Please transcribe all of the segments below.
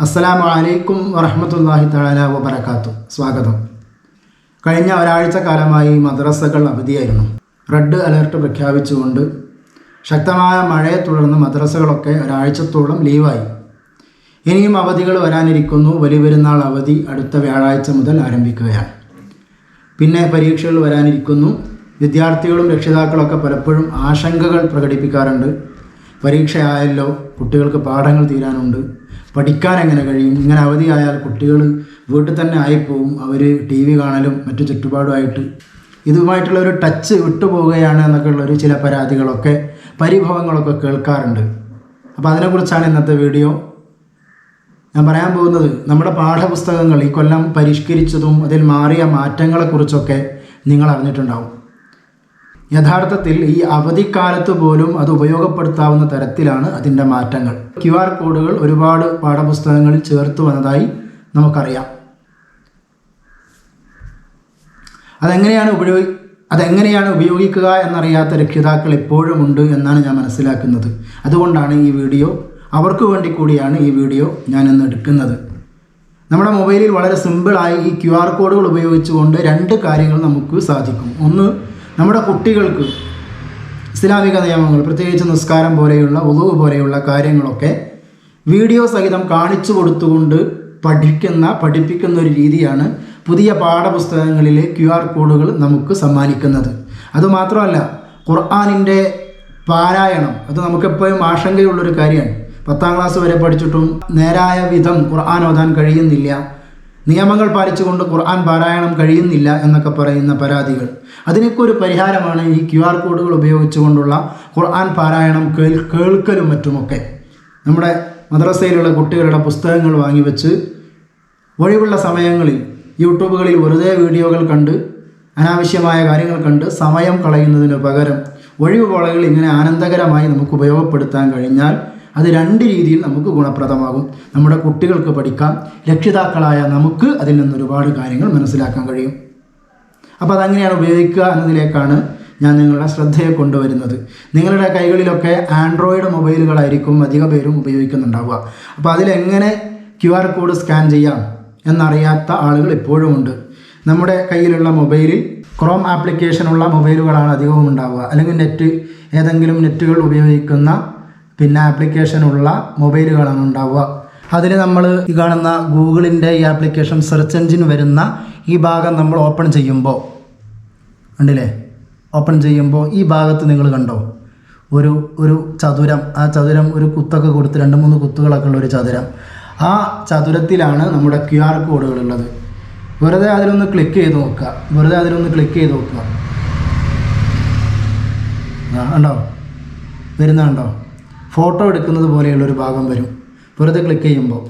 അസ്സലാമു അലൈക്കും വറഹമത്തല്ലാഹി തആല വബറകാത്തു. സ്വാഗതം. കഴിഞ്ഞ ഒരാഴ്ച കാലമായി മദ്രസകൾ അവധിയായിരുന്നു. റെഡ് അലർട്ട് പ്രഖ്യാപിച്ചുകൊണ്ട് ശക്തമായ മഴയെ തുടർന്ന് മദ്രസകളൊക്കെ ഒരാഴ്ചത്തോളം ലീവായി. ഇനിയും അവധികൾ വരാനിരിക്കുന്നു. വലിയ പെരുന്നാൾ അവധി അടുത്ത വ്യാഴാഴ്ച മുതൽ ആരംഭിക്കുകയാണ്. പിന്നെ പരീക്ഷകൾ വരാനിരിക്കുന്നു. വിദ്യാർത്ഥികളും രക്ഷിതാക്കളൊക്കെ പലപ്പോഴും ആശങ്കകൾ പ്രകടിപ്പിക്കാറുണ്ട്. പരീക്ഷയായല്ലോ കുട്ടികൾക്ക് പാഠങ്ങൾ തീരാനുണ്ട്. പഠിക്കാൻ എങ്ങനെ കഴിയും? ഇങ്ങനെ അവധിയായാൽ കുട്ടികൾ വീട്ടിൽ തന്നെ ആയിപ്പോവും. അവർ ടി വി കാണലും മറ്റു ചുറ്റുപാടുമായിട്ട്. ഇതുമായിട്ടുള്ള ഒരു ടച്ച് വിട്ടുപോവുകയാണ് എന്നൊക്കെ ഉള്ളൊരു ചില പരാതികളൊക്കെ പരിഭവങ്ങളൊക്കെ കേൾക്കാറുണ്ട്. അപ്പോൾ അതിനെക്കുറിച്ചാണ് ഇന്നത്തെ വീഡിയോ. ഞാൻ പറയാൻ പോകുന്നത് നമ്മുടെ പാഠപുസ്തകങ്ങൾ ഈ കൊല്ലം പരിഷ്കരിച്ചതും അതിൽ മാറിയ മാറ്റങ്ങളെക്കുറിച്ചൊക്കെ നിങ്ങൾ അറിഞ്ഞിട്ടുണ്ടാവും. യഥാർത്ഥത്തിൽ ഈ അവധിക്കാലത്ത് പോലും അത് ഉപയോഗപ്പെടുത്താവുന്ന തരത്തിലാണ് അതിന്റെ മാറ്റങ്ങൾ. ക്യു ആർ കോഡുകൾ ഒരുപാട് പാഠപുസ്തകങ്ങളിൽ ചേർത്ത് വന്നതായി നമുക്കറിയാം. അതെങ്ങനെയാണ് ഉപയോഗി അതെങ്ങനെയാണ് ഉപയോഗിക്കുക എന്നറിയാത്ത രക്ഷിതാക്കൾ എപ്പോഴും ഉണ്ട് എന്നാണ് ഞാൻ മനസ്സിലാക്കുന്നത്. അതുകൊണ്ടാണ് ഈ വീഡിയോ. അവർക്ക് വേണ്ടി കൂടിയാണ് ഈ വീഡിയോ ഞാൻ ഇന്ന് എടുക്കുന്നത്. നമ്മുടെ മൊബൈലിൽ വളരെ സിമ്പിളായി ഈ ക്യു ആർ കോഡുകൾ ഉപയോഗിച്ചുകൊണ്ട് രണ്ട് കാര്യങ്ങൾ നമുക്ക് സാധിക്കും. ഒന്ന് നമ്മുടെ കുട്ടികൾക്ക് ഇസ്ലാമിക നിയമങ്ങൾ പ്രത്യേകിച്ച് നിസ്കാരം പോലെയുള്ള ഉളവ് പോലെയുള്ള കാര്യങ്ങളൊക്കെ വീഡിയോ സഹിതം കാണിച്ചു കൊടുത്തുകൊണ്ട് പഠിക്കുന്ന പഠിപ്പിക്കുന്ന ഒരു രീതിയാണ് പുതിയ പാഠപുസ്തകങ്ങളിലെ ക്യു ആർ കോഡുകൾ നമുക്ക് സമ്മാനിക്കുന്നത്. അതുമാത്രമല്ല ഖുർആാനിന്റെ പാരായണം അത് നമുക്കെപ്പോഴും ആശങ്കയുള്ളൊരു കാര്യമാണ്. പത്താം ക്ലാസ് വരെ പഠിച്ചിട്ടും നേരായ വിധം ഖുർആൻ ഓതാൻ കഴിയുന്നില്ല. നിയമങ്ങൾ പാലിച്ചുകൊണ്ട് ഖുർആൻ പാരായണം കഴിയുന്നില്ല എന്നൊക്കെ പറയുന്ന പരാതികൾ. അതിനൊക്കെ ഒരു പരിഹാരമാണ് ഈ ക്യു ആർ കോഡുകൾ ഉപയോഗിച്ചുകൊണ്ടുള്ള ഖുർആൻ പാരായണം കേൾ കേൾക്കലും മറ്റുമൊക്കെ. നമ്മുടെ മദ്രസയിലുള്ള കുട്ടികളുടെ പുസ്തകങ്ങൾ വാങ്ങിവെച്ച് ഒഴിവുള്ള സമയങ്ങളിൽ യൂട്യൂബുകളിൽ വെറുതെ വീഡിയോകൾ കണ്ട് അനാവശ്യമായ കാര്യങ്ങൾ കണ്ട് സമയം കളയുന്നതിന് പകരം ഒഴിവ് ഇങ്ങനെ ആനന്ദകരമായി നമുക്ക് ഉപയോഗപ്പെടുത്താൻ കഴിഞ്ഞാൽ അത് രണ്ട് രീതിയിൽ നമുക്ക് ഗുണപ്രദമാകും. നമ്മുടെ കുട്ടികൾക്ക് പഠിക്കാം. രക്ഷിതാക്കളായ നമുക്ക് അതിൽ നിന്ന് ഒരുപാട് കാര്യങ്ങൾ മനസ്സിലാക്കാൻ കഴിയും. അപ്പോൾ അതങ്ങനെയാണ് ഉപയോഗിക്കുക എന്നതിലേക്കാണ് ഞാൻ നിങ്ങളുടെ ശ്രദ്ധയെ കൊണ്ടുവരുന്നത്. നിങ്ങളുടെ കൈകളിലൊക്കെ ആൻഡ്രോയിഡ് മൊബൈലുകളായിരിക്കും അധിക പേരും ഉപയോഗിക്കുന്നുണ്ടാവുക. അപ്പോൾ അതിലെങ്ങനെ ക്യു ആർ കോഡ് സ്കാൻ ചെയ്യാം എന്നറിയാത്ത ആളുകൾ ഇപ്പോഴും ഉണ്ട്. നമ്മുടെ കയ്യിലുള്ള മൊബൈലിൽ ക്രോം ആപ്ലിക്കേഷനുള്ള മൊബൈലുകളാണ് അധികവും ഉണ്ടാവുക. അല്ലെങ്കിൽ നെറ്റ് ഏതെങ്കിലും നെറ്റുകൾ ഉപയോഗിക്കുന്ന പിന്നെ ആപ്ലിക്കേഷൻ ഉള്ള മൊബൈലുകളാണ് ഉണ്ടാവുക. അതിൽ നമ്മൾ ഈ കാണുന്ന ഗൂഗിളിന്റെ ഈ ആപ്ലിക്കേഷൻ സെർച്ച് എഞ്ചിൻ വരുന്ന ഈ ഭാഗം നമ്മൾ ഓപ്പൺ ചെയ്യുമ്പോൾ ഉണ്ടല്ലേ ഓപ്പൺ ചെയ്യുമ്പോൾ ഈ ഭാഗത്ത് നിങ്ങൾ കണ്ടോ? ഒരു ഒരു ചതുരം ആ ചതുരം ഒരു കുത്തൊക്കെ കൊടുത്ത് രണ്ട് മൂന്ന് കുത്തുകളൊക്കെ ഉള്ള ഒരു ചതുരം. ആ ചതുരത്തിലാണ് നമ്മുടെ ക്യു ആർ കോഡുകളുള്ളത് വെറുതെ അതിലൊന്ന് ക്ലിക്ക് ചെയ്ത് നോക്കുക. വെറുതെ അതിലൊന്ന് ക്ലിക്ക് ചെയ്ത് നോക്കുക. ഉണ്ടോ വരുന്നുണ്ടോ ഫോട്ടോ എടുക്കുന്നത് പോലെയുള്ള ഒരു ഭാഗം വരും. വെറുതെ ക്ലിക്ക് ചെയ്യുമ്പോൾ.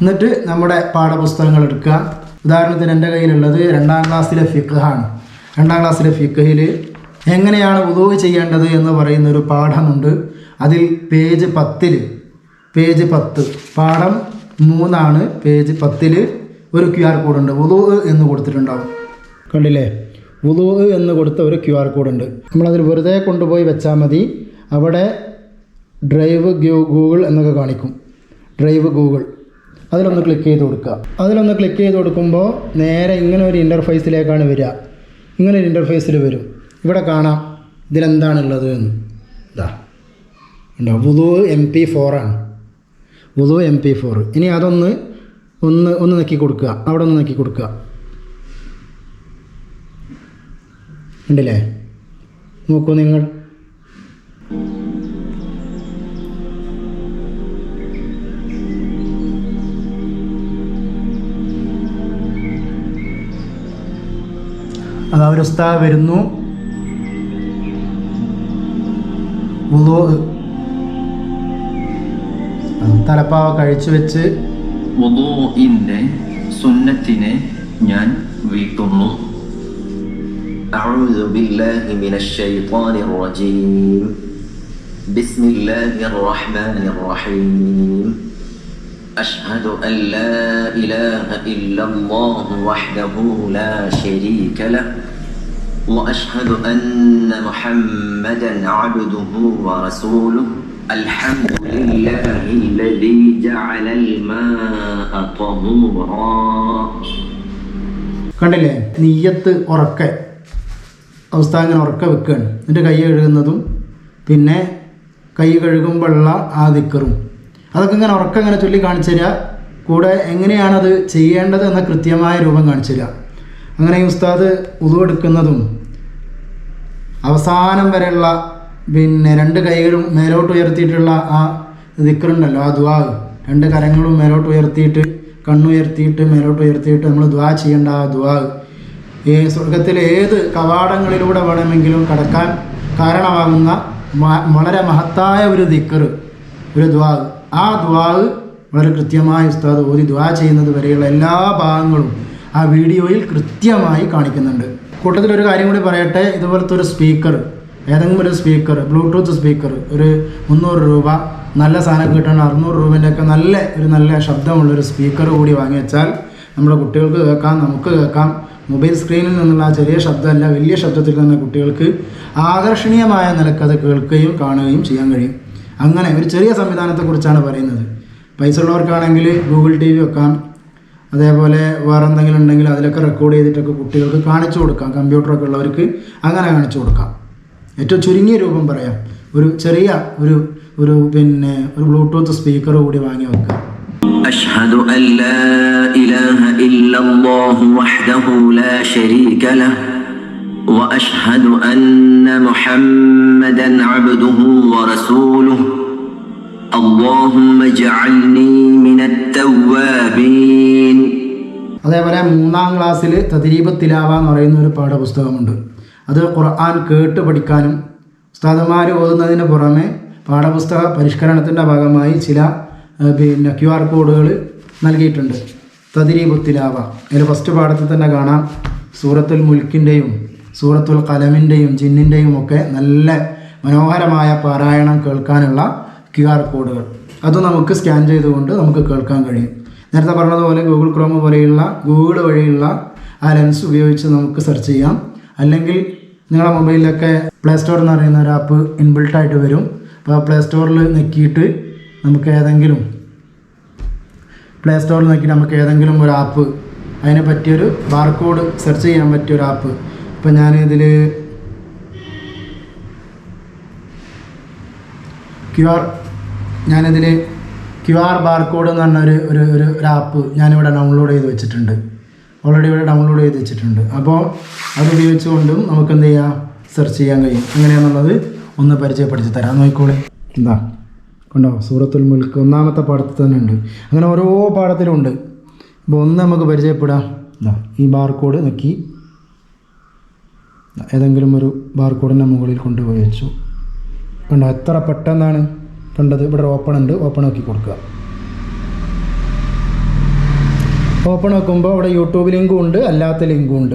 എന്നിട്ട് നമ്മുടെ പാഠപുസ്തകങ്ങൾ എടുക്കുക. ഉദാഹരണത്തിന് എന്റെ കയ്യിലുള്ളത് രണ്ടാം ക്ലാസ്സിലെ ഫിഖാണ്. രണ്ടാം ക്ലാസ്സിലെ ഫിഖയിൽ എങ്ങനെയാണ് ഉദവ് ചെയ്യേണ്ടത് എന്ന് പറയുന്ന ഒരു പാഠമുണ്ട്. അതിൽ പേജ് പത്തിൽ പേജ് പത്ത്. പാഠം മൂന്നാണ് പേജ് പത്തിൽ ഒരു ക്യു ആർ കോഡുണ്ട് ഉദു എന്ന് കൊടുത്തിട്ടുണ്ടാവും. കണ്ടില്ലേ? ഉദു എന്ന് കൊടുത്ത ഒരു ക്യു ആർ കോഡുണ്ട് നമ്മളതിൽ വെറുതെ കൊണ്ടുപോയി വെച്ചാൽ മതി. അവിടെ ഡ്രൈവ് ഗൂഗിൾ എന്നൊക്കെ കാണിക്കും. Drive Google. അതിലൊന്ന് ക്ലിക്ക് ചെയ്ത് കൊടുക്കുക. അതിലൊന്ന് ക്ലിക്ക് ചെയ്ത് കൊടുക്കുമ്പോൾ നേരെ ഇങ്ങനെ ഒരു ഇന്റർഫേസിലേക്കാണ് വരിക. ഇങ്ങനെ ഒരു ഇന്റർഫേസിൽ വരും. ഇവിടെ കാണാം. ഇതിലെന്താണുള്ളത് എന്ന്. ഇതാ ഉണ്ടോ വുളു എം പി ഫോറാണ് വുളു എം പി ഫോർ ഇനി അതൊന്ന് ഒന്ന് ഒന്ന് നക്കി കൊടുക്കുക. അവിടെ ഒന്ന് നക്കി കൊടുക്കുക. ഉണ്ടല്ലേ നോക്കൂ നിങ്ങൾ. അത് അവർ ഉസ്താദ് വരുന്നു വുളു തലപ്പാവ കഴിച്ചു വെച്ച് വുളൂഇന്റെ സുന്നത്തിനെ ഞാൻ വീട്ടുന്നു أعوذ بالله من الشيطان الرجيم بسم الله الرحمن الرحيم أشهد أن لا إله إلا الله وحده لا شريك له وأشهد أن محمدا عبده ورسوله الحمد لله الذي جعل الماء طهورا കണ്ടില്ലേ നീയത്ത് ഉറക്കെ അവസ്ഥ അങ്ങനെ ഉറക്ക വെക്കുകയാണ് എന്റെ കൈ കഴുകുന്നതും പിന്നെ കൈ കഴുകുമ്പോഴുള്ള ആ ദിക്കറും അതൊക്കെ ഇങ്ങനെ ഉറക്കം ഇങ്ങനെ ചൊല്ലി കാണിച്ചു തരിക കൂടെ എങ്ങനെയാണത് ചെയ്യേണ്ടത് എന്ന കൃത്യമായ രൂപം കാണിച്ചു തരിക അങ്ങനെ ഈ ഉസ്താദ് ഉതുവെടുക്കുന്നതും അവസാനം വരെയുള്ള പിന്നെ രണ്ട് കൈകളും മേലോട്ട് ഉയർത്തിയിട്ടുള്ള ആ ദിക്കറുണ്ടല്ലോ ആ ദ്വാ രണ്ട് കരങ്ങളും മേലോട്ട് ഉയർത്തിയിട്ട് കണ്ണുയർത്തിയിട്ട് മേലോട്ട് ഉയർത്തിയിട്ട് നമ്മൾ ദ്വാ ചെയ്യേണ്ട ആ ദ്വാ ഈ സ്വർഗത്തിലെ ഏത് കവാടങ്ങളിലൂടെ വേണമെങ്കിലും കടക്കാൻ കാരണമാകുന്ന വളരെ മഹത്തായ ഒരു ദിക്കറ് ഒരു ദ്വാ ആ ദ്വാ വളരെ കൃത്യമായി ഉസ്താദ് ഓതി ദ്വാ ചെയ്യുന്നത് വരെയുള്ള എല്ലാ ഭാഗങ്ങളും ആ വീഡിയോയിൽ കൃത്യമായി കാണിക്കുന്നുണ്ട്. കൂട്ടത്തിൽ ഒരു കാര്യം കൂടി പറയട്ടെ ഇതുപോലത്തെ ഒരു സ്പീക്കർ ഏതെങ്കിലും ഒരു സ്പീക്കർ ബ്ലൂടൂത്ത് സ്പീക്കർ ഒരു മുന്നൂറ് രൂപ നല്ല സാധനം കിട്ടണം അറുന്നൂറ് രൂപേന്റെയൊക്കെ നല്ല ഒരു നല്ല ശബ്ദമുള്ളൊരു സ്പീക്കർ കൂടി വാങ്ങി വെച്ചാൽ നമ്മുടെ കുട്ടികൾക്ക് കേൾക്കാം നമുക്ക് കേൾക്കാം. മൊബൈൽ സ്ക്രീനിൽ നിന്നുള്ള ആ ചെറിയ ശബ്ദമല്ല വലിയ ശബ്ദത്തിൽ നിന്ന് കുട്ടികൾക്ക് ആകർഷണീയമായ നിലയ്ക്ക് അത് കേൾക്കുകയും കാണുകയും ചെയ്യാൻ കഴിയും. അങ്ങനെ ഒരു ചെറിയ സംവിധാനത്തെക്കുറിച്ചാണ് പറയുന്നത്. പൈസ ഉള്ളവർക്കാണെങ്കിൽ ഗൂഗിൾ ടി വി വെക്കാം. അതേപോലെ വേറെ എന്തെങ്കിലും ഉണ്ടെങ്കിൽ അതിലൊക്കെ റെക്കോർഡ് ചെയ്തിട്ടൊക്കെ കുട്ടികൾക്ക് കാണിച്ചു കൊടുക്കാം. കമ്പ്യൂട്ടറൊക്കെ ഉള്ളവർക്ക് അങ്ങനെ കാണിച്ചു കൊടുക്കാം. ഏറ്റവും ചുരുങ്ങിയ രൂപം പറയാം. ഒരു ചെറിയ ഒരു ഒരു പിന്നെ ഒരു ബ്ലൂടൂത്ത് സ്പീക്കർ കൂടി വാങ്ങി വെക്കുക. أشهد أن لا إله إلا الله وحده لا شريك له وأشهد أن محمدا عبده ورسوله اللهم اجعلني من التوابين അതേപോലെ മൂന്നാം ക്ലാസ്സിൽ തദ്രീബ് തിലാവ എന്ന് പറയുന്ന ഒരു പാഠപുസ്തകമുണ്ട് അത് ഖുർആൻ കേട്ട് പഠിക്കാനും ഉസ്താദുമാർ ഓതുന്നതിന് പുറമെ പാഠപുസ്തക പരിഷ്കരണത്തിൻ്റെ ഭാഗമായി ചില ഏഹ്, പിന്നെ ക്യു ആർ കോഡുകൾ നൽകിയിട്ടുണ്ട് തദ്രീബ് തിലാവ അതിൽ ഫസ്റ്റ് പാഠത്തിൽ തന്നെ കാണാം സൂറത്തുൽ മുൽക്കിൻ്റെയും സൂറത്തുൽ കലമിന്റെയും ജിന്നിന്റെയും ഒക്കെ നല്ല മനോഹരമായ പാരായണം കേൾക്കാനുള്ള ക്യു ആർ കോഡുകൾ. അത് നമുക്ക് സ്കാൻ ചെയ്തുകൊണ്ട് നമുക്ക് കേൾക്കാൻ കഴിയും. നേരത്തെ പറഞ്ഞതുപോലെ ഗൂഗിൾ ക്രോം പോലെയുള്ള ഗൂഗിൾ വഴിയുള്ള ആ ലെൻസ് ഉപയോഗിച്ച് നമുക്ക് സെർച്ച് ചെയ്യാം. അല്ലെങ്കിൽ നിങ്ങളുടെ മൊബൈലിലൊക്കെ പ്ലേ സ്റ്റോർ എന്ന് പറയുന്ന ഒരു ആപ്പ് ഇൻബിൾട്ടായിട്ട് വരും. അപ്പോൾ ആ പ്ലേ സ്റ്റോറിൽ നെക്കിയിട്ട് നമുക്ക് ഏതെങ്കിലും പ്ലേ സ്റ്റോറിൽ നോക്കി നമുക്ക് ഏതെങ്കിലും ഒരു ആപ്പ് അതിനെ പറ്റിയൊരു ബാർകോഡ് സെർച്ച് ചെയ്യാൻ പറ്റിയ ഒരു ആപ്പ് ഇപ്പം ഞാൻ ഇതിൽ ക്യു ആർ ഞാനിതിൽ ക്യു ആർ ബാർകോഡ് എന്ന് പറഞ്ഞ ഒരു ഒരു ഒരു ഒരു ആപ്പ് ഞാനിവിടെ ഡൗൺലോഡ് ചെയ്ത് വെച്ചിട്ടുണ്ട്. ഓൾറെഡി ഇവിടെ ഡൗൺലോഡ് ചെയ്ത് വെച്ചിട്ടുണ്ട്. അപ്പോൾ അത് ഉപയോഗിച്ചുകൊണ്ടും നമുക്ക് എന്ത് ചെയ്യാം സെർച്ച് ചെയ്യാൻ കഴിയും. എങ്ങനെയാണെന്നുള്ളത് ഒന്ന് പരിചയപ്പെടുത്തി തരാം. നോക്കിക്കോളെ. എന്താ കണ്ടോ? സൂറത്തുൽ മുൽക്ക് ഒന്നാമത്തെ പാഠത്തിൽ തന്നെ ഉണ്ട്. അങ്ങനെ ഓരോ പാഠത്തിലും ഉണ്ട്. അപ്പോൾ ഒന്ന് നമുക്ക് പരിചയപ്പെടാം. എന്താ ഈ ബാർകോഡ് നോക്കി. ഏതെങ്കിലും ഒരു ബാർകോഡിന്റെ മുകളിൽ കൊണ്ടുപോയി വെച്ചു. കണ്ടോ എത്ര പെട്ടെന്നാണ് കണ്ടത്? ഇവിടെ ഓപ്പൺ ഉണ്ട്. ഓപ്പൺ ആക്കി കൊടുക്കുക. ഓപ്പൺ ആക്കുമ്പോൾ അവിടെ യൂട്യൂബ് ലിങ്കും ഉണ്ട് അല്ലാത്ത ലിങ്കും ഉണ്ട്.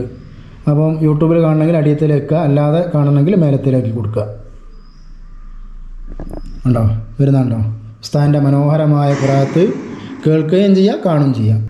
അപ്പം യൂട്യൂബിൽ കാണണമെങ്കിൽ അടിയത്തിലേക്ക് അല്ലാതെ കാണണമെങ്കിൽ മേലത്തിലാക്കി കൊടുക്കുക. ഉണ്ടോ വരുന്നുണ്ടോ? ഉസ്താന്റെ മനോഹരമായ പുറത്ത് കേൾക്കുകയും ചെയ്യാം കാണുകയും ചെയ്യാം.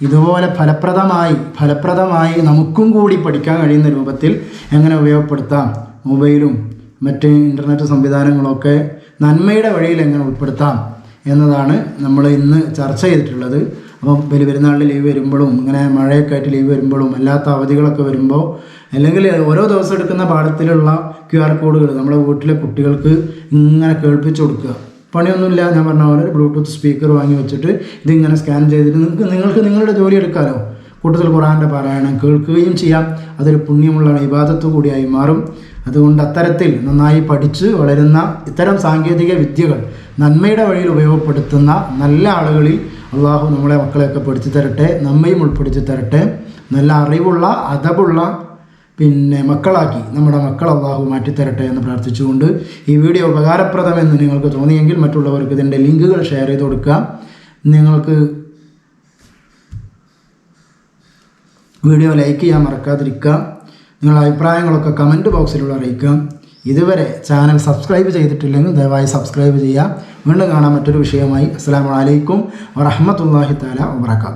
ഇതുപോലെ ഫലപ്രദമായി ഫലപ്രദമായി നമുക്കും കൂടി പഠിക്കാൻ കഴിയുന്ന രൂപത്തിൽ എങ്ങനെ ഉപയോഗപ്പെടുത്താം? മൊബൈലും മറ്റ് ഇന്റർനെറ്റ് സംവിധാനങ്ങളൊക്കെ നന്മയുടെ വഴിയിൽ എങ്ങനെ ഉൾപ്പെടുത്താം എന്നതാണ് നമ്മൾ ഇന്ന് ചർച്ച ചെയ്തിട്ടുള്ളത്. അപ്പം വലിയ പെരുന്നാളിൽ ലീവ് വരുമ്പോഴും ഇങ്ങനെ മഴയൊക്കെ ആയിട്ട് ലീവ് വരുമ്പോഴും അല്ലാത്ത അവധികളൊക്കെ വരുമ്പോൾ അല്ലെങ്കിൽ ഓരോ ദിവസം എടുക്കുന്ന പാഠത്തിലുള്ള ക്യു ആർ കോഡുകൾ നമ്മുടെ വീട്ടിലെ കുട്ടികൾക്ക് ഇങ്ങനെ കേൾപ്പിച്ചു കൊടുക്കുക. പണിയൊന്നുമില്ല ഞാൻ പറഞ്ഞ പോലെ ഒരു ബ്ലൂടൂത്ത് സ്പീക്കർ വാങ്ങി വെച്ചിട്ട് ഇതിങ്ങനെ സ്കാൻ ചെയ്തിട്ട് നിങ്ങൾക്ക് നിങ്ങൾക്ക് നിങ്ങളുടെ ജോലി എടുക്കാമല്ലോ കൂട്ടത്തിൽ ഖുറാന്റെ പാരായണം കേൾക്കുകയും ചെയ്യാം. അതൊരു പുണ്യമുള്ള ഇബാദത്ത് കൂടിയായി മാറും. അതുകൊണ്ട് അത്തരത്തിൽ നന്നായി പഠിച്ച് വളരുന്ന ഇത്തരം സാങ്കേതിക വിദ്യകൾ നന്മയുടെ വഴിയിൽ ഉപയോഗപ്പെടുത്തുന്ന നല്ല ആളുകളിൽ അള്ളാഹു നമ്മളെ മക്കളെയൊക്കെ പഠിച്ചു തരട്ടെ നമ്മയും ഉൾപ്പെടുത്തി തരട്ടെ. നല്ല അറിവുള്ള അതബുള്ള പിന്നെ മക്കളാക്കി. നമ്മുടെ മക്കൾ അള്ളാഹു മാറ്റിത്തരട്ടെ എന്ന് പ്രാർത്ഥിച്ചുകൊണ്ട് ഈ വീഡിയോ ഉപകാരപ്രദമെന്ന് നിങ്ങൾക്ക് തോന്നിയെങ്കിൽ മറ്റുള്ളവർക്ക് ഇതിന്റെ ലിങ്കുകൾ ഷെയർ ചെയ്ത് കൊടുക്കുക. നിങ്ങൾക്ക് വീഡിയോ ലൈക്ക് ചെയ്യാൻ മറക്കാതിരിക്കുക. നിങ്ങളുടെ അഭിപ്രായങ്ങളൊക്കെ കമന്റ് ബോക്സിലൂടെ അറിയിക്കുക. ഇതുവരെ ചാനൽ സബ്സ്ക്രൈബ് ചെയ്തിട്ടില്ലെങ്കിൽ ദയവായി സബ്സ്ക്രൈബ് ചെയ്യുക. വീണ്ടും കാണാൻ മറ്റൊരു വിഷയമായി അസ്സാം വലൈക്കും വറഹമത്തല്ലാഹി താല വാത്തു